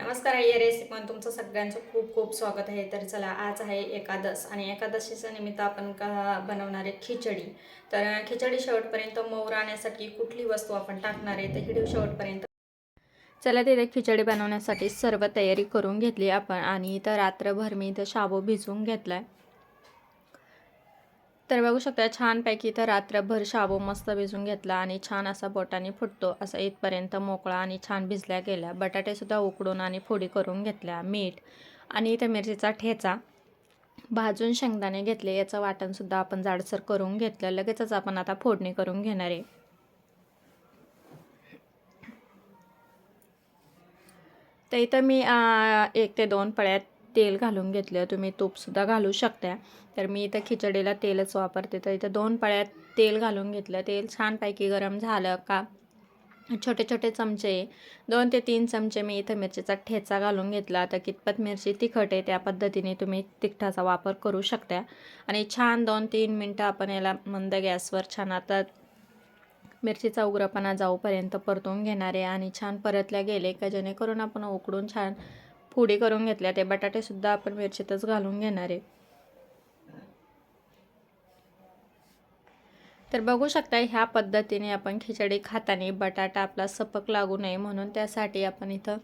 नमस्कार या रेसिपीमध्ये तुमचं सगळ्यांचं खूप खूप स्वागत आहे. तर चला आज आहे एकादश आणि एकादशीच्या निमित्त आपण का बनवणार आहे खिचडी. तर खिचडी शेवटपर्यंत मऊ राहण्यासाठी कुठली वस्तू आपण टाकणार आहे तर हिडीव शेवटपर्यंत चला तिथे खिचडी बनवण्यासाठी सर्व तयारी करून घेतली आपण आणि इथं रात्रभर मी इथं शाबू भिजवून घेतला आहे तर बघू शकता छानपैकी इथं रात्रभर शाबू मस्त भिजून घेतला आणि छान असा बोटाने फुटतो असा इथपर्यंत मोकळा आणि छान भिजल्या गेल्या. बटाटेसुद्धा उकडून आणि फोडी करून घेतल्या मीठ आणि इथं मिरचीचा ठेचा. भाजून शेंगदाणे घेतले याचं वाटणसुद्धा आपण जाडसर करून घेतलं. लगेचच आपण आता फोडणी करून घेणार आहे. तर इथं मी एक ते दोन पळ्यात तेल घालून घेतलं तुम्ही तूपसुद्धा घालू शकता तर मी इथं खिचडीला तेलच वापरते. तर इथं दोन पळ्यात तेल घालून घेतलं. तेल छानपैकी गरम झालं का? छोटे छोटे चमचे दोन ते तीन चमचे मी इथं मिरचीचा ठेचा घालून घेतला. तर कितपत मिरची तिखट आहे त्या पद्धतीने तुम्ही तिखटाचा वापर करू शकता आणि छान दोन तीन मिनटं आपण याला मंद गॅसवर छान आता मिरचीचा उग्रपणा जाऊपर्यंत परतून घेणार आहे. आणि छान परतल्या गेले का? जेणेकरून आपण उकडून छान फोडी करून घेतल्या ते. बटाटेसुद्धा आपण मिरचीतच घालून घेणार आहे. तर बघू शकता ह्या पद्धतीने आपण खिचडी खाताना बटाटा आपला सपक लागू नये म्हणून त्यासाठी आपण इथं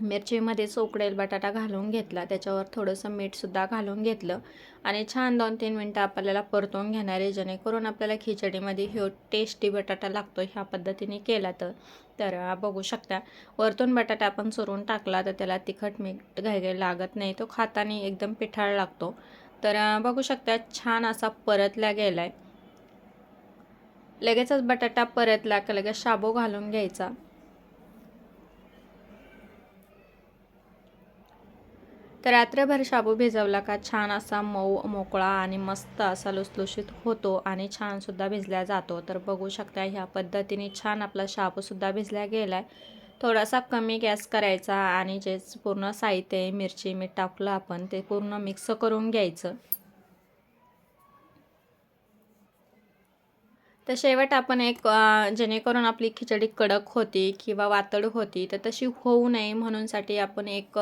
मिरचीमध्ये सोकडेल बटाटा घालून घेतला. त्याच्यावर थोडंसं मीठसुद्धा घालून घेतलं. आणि छान दोन तीन मिनटं आपल्याला परतून घेणार आहे. जेणेकरून आपल्याला खिचडीमध्ये ह्यो टेस्टी बटाटा लागतो ह्या पद्धतीने केला तर. तर बघू शकता. वरतून बटाटा आपण चुरून टाकला तर त्याला तिखट मीठ घाई लागत नाही. तो खातानी एकदम पिठाळ लागतो. तर बघू शकता छान असा परतला गेला आहे लगेचच बटाटा परतला का लगेच शाबू घालून घ्यायचा. तर रात्रभर शाबू भिजवला का छान असा मऊ मोकळा आणि मस्त असा लुसलुशीत होतो आणि छानसुद्धा भिजला जातो. तर बघू शकता ह्या पद्धतीने छान आपला शाबूसुद्धा भिजला गेला आहे थोडासा कमी गॅस करायचा आणि जे पूर्ण साहित्य मिरची मीठ टाकलं आपण ते पूर्ण मिक्स करून घ्यायचं. तर शेवट आपण एक जेणेकरून आपली खिचडी कडक होती किंवा वातड होती तर तशी होऊ नये म्हणूनसाठी आपण एक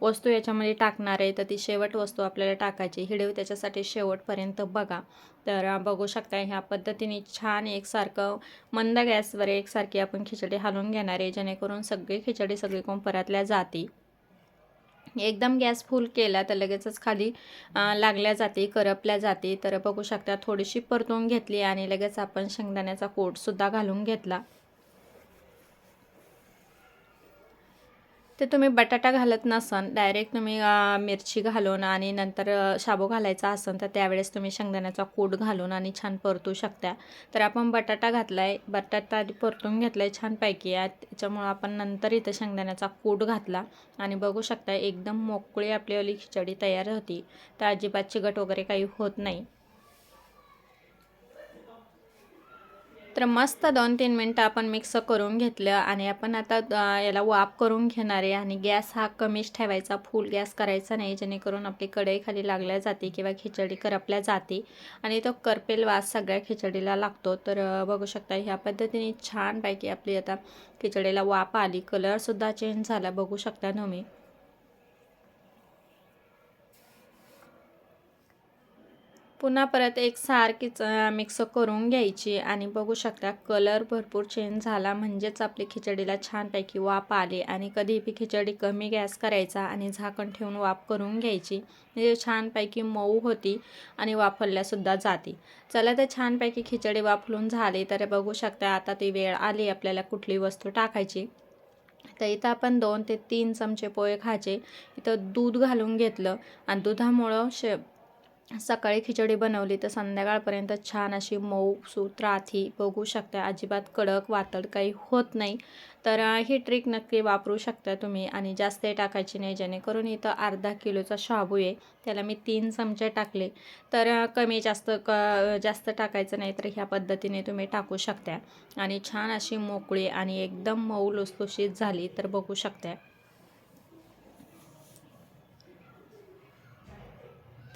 वस्तू याच्यामध्ये टाकणार आहे. तर ती शेवट वस्तू आपल्याला टाकायची हिडीव त्याच्यासाठी शेवटपर्यंत बघा. तर बघू शकता ह्या पद्धतीने छान एकसारखं मंद गॅसवर एकसारखी आपण खिचडी हालून घेणार आहे. जेणेकरून सगळी खिचडी सगळी कोंपरातल्या जाते जाती. एकदम गॅस फुल केला तर लगेचच खाली लागल्या जाते करपल्या जाते. तर बघू शकता थोडीशी परतून घेतली आणि लगेच आपण शेंगदाण्याचा कोटसुद्धा घालून घेतला. ते तुम्ही बटाटा घालत नसन डायरेक्ट तुम्ही मिरची घालून आणि नंतर शाबू घालायचा असन तर त्यावेळेस तुम्ही शेंगदाण्याचा कूट घालून आणि छान परतू शकता. तर आपण बटाटा घातला आहे बटाटा आधी परतून घेतला आहे छानपैकी त्याच्यामुळं आपण नंतर इथं शेंगदाण्याचा कूट घातला. आणि बघू शकता एकदम मोकळी आपली खिचडी तयार होती. तर अजिबात चिकट वगैरे काही होत नाही. तर मस्त दोन तीन मिनटं आपण मिक्स करून घेतलं आणि आपण आता याला वाफ करून घेणार आहे आणि गॅस हा कमीच ठेवायचा फुल गॅस करायचा नाही जेणेकरून आपली कढई खाली लागल्या जाते किंवा खिचडी करपल्या जाते आणि तो करपेल वास सगळ्या खिचडीला लागतो. तर बघू शकता ह्या पद्धतीने छानपैकी आपली आता खिचडीला वाफ आली कलरसुद्धा चेंज झाला बघू शकता तुम्ही. पुन्हा परत एक सारखीच मिक्स करून घ्यायची आणि बघू शकता कलर भरपूर चेंज झाला. म्हणजेच आपली खिचडीला छानपैकी वाफ आली आणि कधीही खिचडी कमी गॅस करायचा आणि झाकण ठेवून वाफ करून घ्यायची. म्हणजे छानपैकी मऊ होती आणि वाफरल्यासुद्धा जाती. चला तर छानपैकी खिचडी वाफलून झाली तर बघू शकता आता ती वेळ आली आपल्याला कुठली वस्तू टाकायची. तर इथं आपण दोन ते तीन चमचे पोहे खायचे. इथं दूध घालून घेतलं आणि दुधामुळं शे सकाळी खिचडी बनवली तर संध्याकाळपर्यंत छान अशी मऊ सूत राथी बघू शकता अजिबात कडक वातड काही होत नाही. तर ही ट्रिक नक्की वापरू शकता तुम्ही आणि जास्त टाकायची नाही. जेणेकरून इथं अर्धा किलोचा शाबू आहे. त्याला मी तीन चमचे टाकले. तर कमी जास्त क जास्त टाकायचं नाही तर ह्या पद्धतीने तुम्ही टाकू शकता आणि छान अशी मोकळी आणि एकदम मऊ लुसलुशीत झाली तर बघू शकता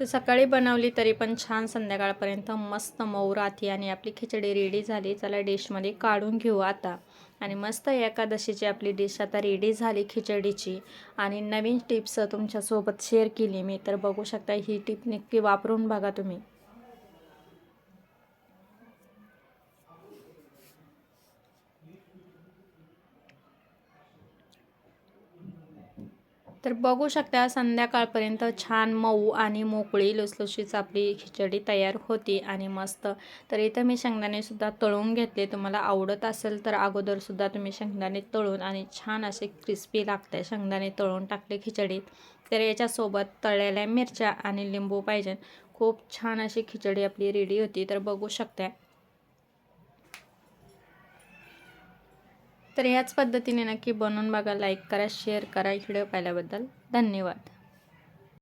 तर सकाळी बनवली तरी पण छान संध्याकाळपर्यंत मस्त मऊ राहते आणि आपली खिचडी रेडी झाली. चला डिशमध्ये काढून घेऊ आता. आणि मस्त एकादशीची आपली डिश आता रेडी झाली खिचडीची. आणि नवीन टिप्स तुमच्यासोबत शेअर केली मी. तर बघू शकता ही टिप नक्की वापरून बघा तुम्ही. तर बघू शकता संध्याकाळपर्यंत छान मऊ आणि मोकळी लुसलुशीच आपली खिचडी तयार होती आणि मस्त. तर इथं मी शेंगदाणेसुद्धा तळून घेतले. तुम्हाला आवडत असेल तर अगोदरसुद्धा तुम्ही शेंगदाणे तळून आणि छान असे क्रिस्पी लागते शेंगदाणे तळून टाकले खिचडीत तर याच्यासोबत तळलेल्या मिरच्या आणि लिंबू पाहिजे. खूप छान अशी खिचडी आपली रेडी होती. तर बघू शकता तर याच पद्धतीने नक्की बनवून बघा लाईक करा शेअर करा. व्हिडिओ पाहिल्याबद्दल धन्यवाद.